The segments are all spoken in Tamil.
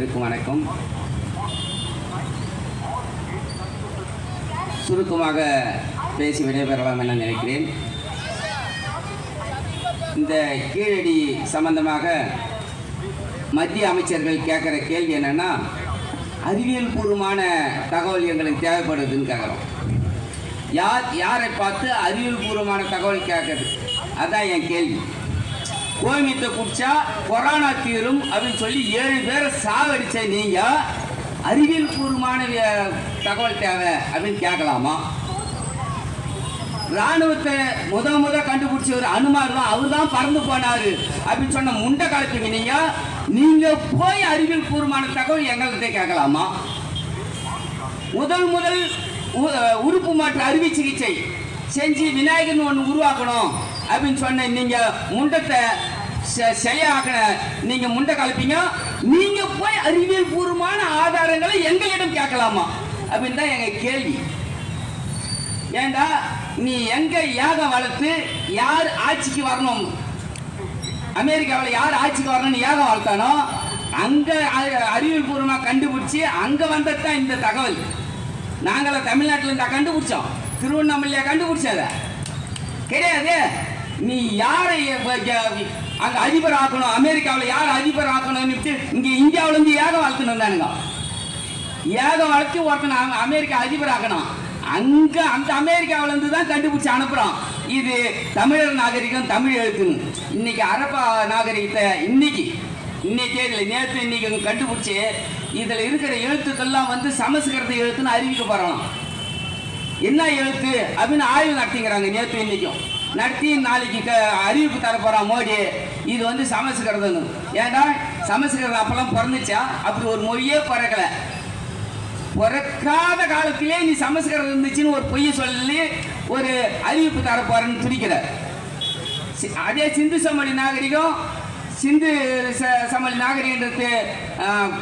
வணக்கம். சுருக்கமாக பேசி விடைபெறலாம் என நினைக்கிறேன். இந்த கீழடி சம்பந்தமாக மத்திய அமைச்சர்கள் கேட்குற கேள்வி என்னன்னா அறிவியல் பூர்வமான தகவல் எங்களுக்கு தேவைப்படுதுன்னு கேட்குறோம். யார் யாரை பார்த்து அறிவியல் பூர்வமான தகவல் கேட்குறது? அதான் என் கேள்வி. கோமியத்தை குடிச்சா கொரோனா தீரும் அப்படின்னு சொல்லி ஏழு பேரை சாவடிச்ச நீங்க அறிவியல் பூர்வமான தகவல் தேவை அப்படின்னு கேட்கலாமா? ராணுவத்தை முத முத கண்டுபிடிச்சவர் அனுமார் தான். அவர் தான் பறந்து போனாரு அப்படின்னு சொன்ன முண்டை கலப்பீங்க நீங்க நீங்க போய் அறிவியல் பூர்வமான தகவல் எங்கள்கிட்ட கேட்கலாமா? முதல் முதல் உ- உறுப்பு மாற்று அறுவை சிகிச்சை செஞ்சு விநாயகர்னு ஒன்று உருவாக்கணும். அப்படின்னு சொன்ன நீங்க முண்டத்தை செ- நீங்க முண்டை கலப்பீங்க. நீங்க போய் அறிவியல் பூர்வமான ஆதாரங்களை எங்களிடம் கேட்கலாமா? அப்படின்னு தான் எங்க கேள்வி. ஏண்டா நீ எங்க யாகம் வளர்த்து யார் ஆட்சிக்கு வரணும்? அமெரிக்காவில் யார் ஆட்சிக்கு வரணும்னு யாகம் வளர்த்தானோ அங்க அறிவியல் பூர்வமாக கண்டுபிடிச்சி அங்க வந்தது தான் இந்த தகவல். நாங்கள தமிழ்நாட்டில் இருந்தா கண்டுபிடிச்சோம். திருவண்ணாமலையா கண்டுபிடிச்சத கிடையாது. நீ யாரை அங்க அதிபர் ஆக்கணும்? அமெரிக்காவில் யார் அதிபர் ஆக்கணும்னு இங்க இந்தியாவில இருந்து ஏக வளர்த்துன்னு இருந்தானுங்க ஏகம் வளர்த்து ஒருத்தன் அமெரிக்கா அதிபர் ஆக்கணும். அங்க அந்த அமெரிக்காவில இருந்து தான் கண்டுபிடிச்சு அனுப்புறோம் இது தமிழர் நாகரிகம் தமிழ் எழுத்துன்னு. இன்னைக்கு அரபா நாகரிகத்தை இன்னைக்கு இன்னைக்கு தேதியில நேற்று இன்னைக்கு கண்டுபிடிச்சி கண்டுபிடிச்சு இதுல இருக்கிற எழுத்துக்கள்லாம் வந்து சமஸ்கிருத எழுத்துன்னு அறிவிக்க போகிறோம் என்ன எழுத்து அப்படின்னு ஆய்வு நடத்திங்கிறாங்க நேற்று இன்னைக்கும். நடத்தி நாளைக்கு அறிவிப்பு தர மோடி. இது வந்து சமஸ்கிருதம் ஏன்னா சமஸ்கிருதம் அப்பெல்லாம் பிறந்துச்சா? அப்படி ஒரு மொழியே பிறக்கல. பிறக்காத காலத்திலே நீ சமஸ்கிருதம் இருந்துச்சுன்னு ஒரு பொய்ய சொல்லி ஒரு அறிவிப்பு தரப்போறன்னு போறேன்னு துடிக்கிற அதே சிந்து சமவெளி நாகரிகம் சிந்து ச- சமவெளி நாகரிகன்றது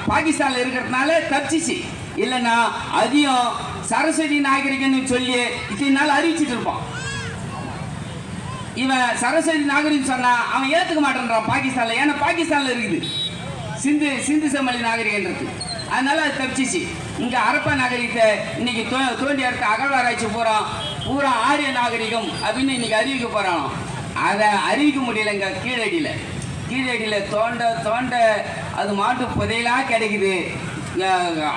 பாகிஸ்தானில் இருக்கிறதுனால தப்பிச்சிச்சு இல்லைன்னா அதையும் சரஸ்வதி நாகரிகம்னு சொல்லி இத்தனை நாள் அறிவிச்சிட்டு இருப்பான். இவன் சரஸ்வதி நாகரிகம் சொன்னா அவன் ஏத்துக்க மாட்டேன்றான் பாகிஸ்தான்ல. ஏன்னா பாகிஸ்தான்ல இருக்குது. சிந்து சிந்து செம்மொழி நாகரிகன்றது. அதனால அது தப்பிச்சிச்சு. இங்க அரப்பா நாகரிகத்தை இன்னைக்கு தோ- தோண்டி எடுத்த அகழ்வாராய்ச்சி போறோம் பூரா ஆரிய நாகரிகம் அப்படின்னு இன்னைக்கு அறிவிக்க போறான். அதை அறிவிக்க முடியல இங்க கீழடியில. கீழடியில தோண்ட தோண்ட அது மாட்டு புதையலா கிடைக்குது.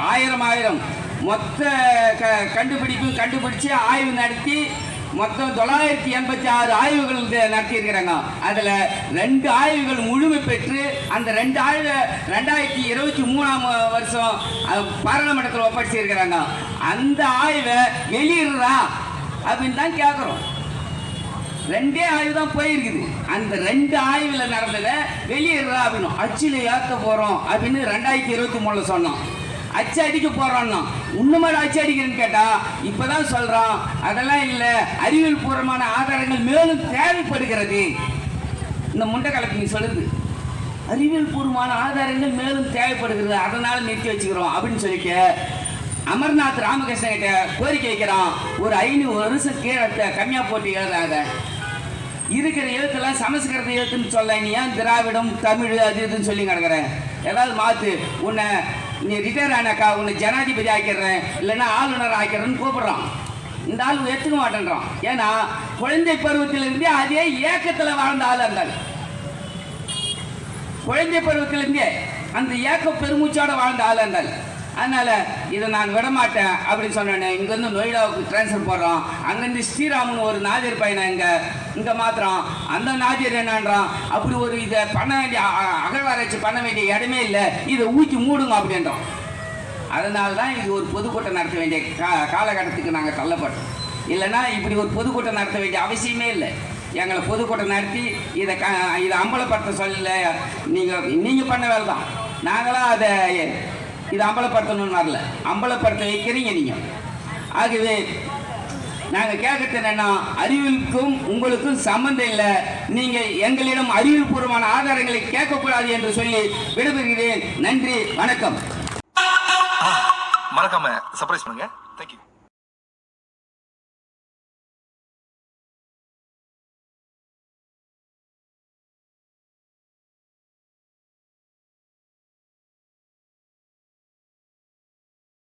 ஆயிரம் ஆயிரம். மொத்த க கண்டுபிடிப்பும் கண்டுபிடிச்சு ஆய்வு நடத்தி மொத்தம் தொள்ளாயிரத்தி எண்பத்தி ஆறு ஆய்வுகள் நடத்தியிருக்கிறாங்க. அதில் ரெண்டு ஆய்வுகள் முழுமை பெற்று அந்த ரெண்டு ஆய்வு ரெண்டாயிரத்தி இருபத்தி மூணாம் வருஷம் பாராளுமன்றத்தில் ஒப்படைச்சிருக்கிறாங்க. அந்த ஆய்வை வெளியிடுறா அப்படின்னு தான் கேட்குறோம் ரெண்டே ஆய்வு தான் போயிருக்குது. அந்த ரெண்டு ஆய்வில் நடந்ததை வெளியிடுறா அப்படின்னு அச்சில் ஏற்ற போகிறோம் அப்படின்னு ரெண்டாயிரத்தி இருபத்தி மூணில் சொன்னோம். அச்சு அடிக்க போகிறோம்னா இன்னுமே அச்சு அடிக்கிறேன்னு கேட்டால் இப்போ தான் அதெல்லாம் இல்லை. அறிவியல் பூர்வமான ஆதாரங்கள் மேலும் தேவைப்படுகிறது. இந்த முண்டை கலப்பு நீ சொல்லுது. அறிவியல் பூர்வமான ஆதாரங்கள் மேலும் தேவைப்படுகிறது. அதனால் நிறுத்தி வச்சுக்கிறோம் அப்படின்னு சொல்லிட்டு அமர்நாத் ராமகிருஷ்ணன் கிட்ட கோரிக்கை வைக்கிறான். ஒரு ஐநூறு வருஷம் கீழே கம்மியாக கம்மியா போட்டு எழுதாத. இருக்கிற எழுத்துலாம் சமஸ்கிருத எழுத்துன்னு சொல்ல நீ ஏன் திராவிடம் தமிழ் அது இதுன்னு சொல்லி கிடக்குறேன் ஏதாவது மாத்து. உன்னை நீ ரிட்டையர் ஆனாக்கா உன்னை ஜனாதிபதி ஆக்கிடுறேன் இல்லைன்னா ஆளுநர் ஆக்கிறேன்னு கூப்பிடுறான். இந்த ஆள் ஏற்றுக்க மாட்டேன்றான். ஏன்னா குழந்தை பருவத்திலிருந்தே அதே ஏக்கத்தில் வாழ்ந்த ஆள் அந்த குழந்தை பருவத்திலிருந்தே அந்த ஏக்க பெருமூச்சோட வாழ்ந்த ஆள் அந்த அதனால் இதை நான் விடமாட்டேன் அப்படின்னு சொன்னேன் இங்கேருந்து நொய்டாவுக்கு ட்ரான்ஸ்ஃபர் போடுறோம். அங்கேருந்து ஸ்ரீராமன் ஒரு நாதிர் பையனை இங்கே இங்கே மாத்திரம் அந்த நாதிர் என்னன்றான்? அப்படி ஒரு இதை பண்ண வேண்டிய அ- அகழ்வாராய்ச்சி பண்ண வேண்டிய இடமே இல்லை. இதை ஊக்கி மூடுங்க அப்படின்றோம். அதனால தான் இது ஒரு பொதுக்கூட்டம் நடத்த வேண்டிய கா காலகட்டத்துக்கு நாங்கள் தள்ளப்பட்டோம். இல்லைன்னா இப்படி ஒரு பொதுக்கூட்டம் நடத்த வேண்டிய அவசியமே இல்லை. எங்களை பொதுக்கூட்டம் நடத்தி இதை க இதை அம்பலப்படுத்த சொல்லலை. நீங்கள் நீங்கள் பண்ண வேலை தான். நாங்களாம் அதை இது அம்பலப்படுத்தணும்னு வரல. அம்பலப்படுத்த வைக்கிறீங்க நீங்கள் ஆகவே நாங்கள் கேட்கறது என்னன்னா அறிவிற்கும் உங்களுக்கும் சம்மந்தம் இல்லை. நீங்கள் எங்களிடம் அறிவியல்பூர்வமான ஆதாரங்களை கேட்கக்கூடாது என்று சொல்லி விடுபடுகிறேன். நன்றி வணக்கம். மறக்காம சர்ப்ரைஸ் பண்ணுங்க. தேங்க்யூ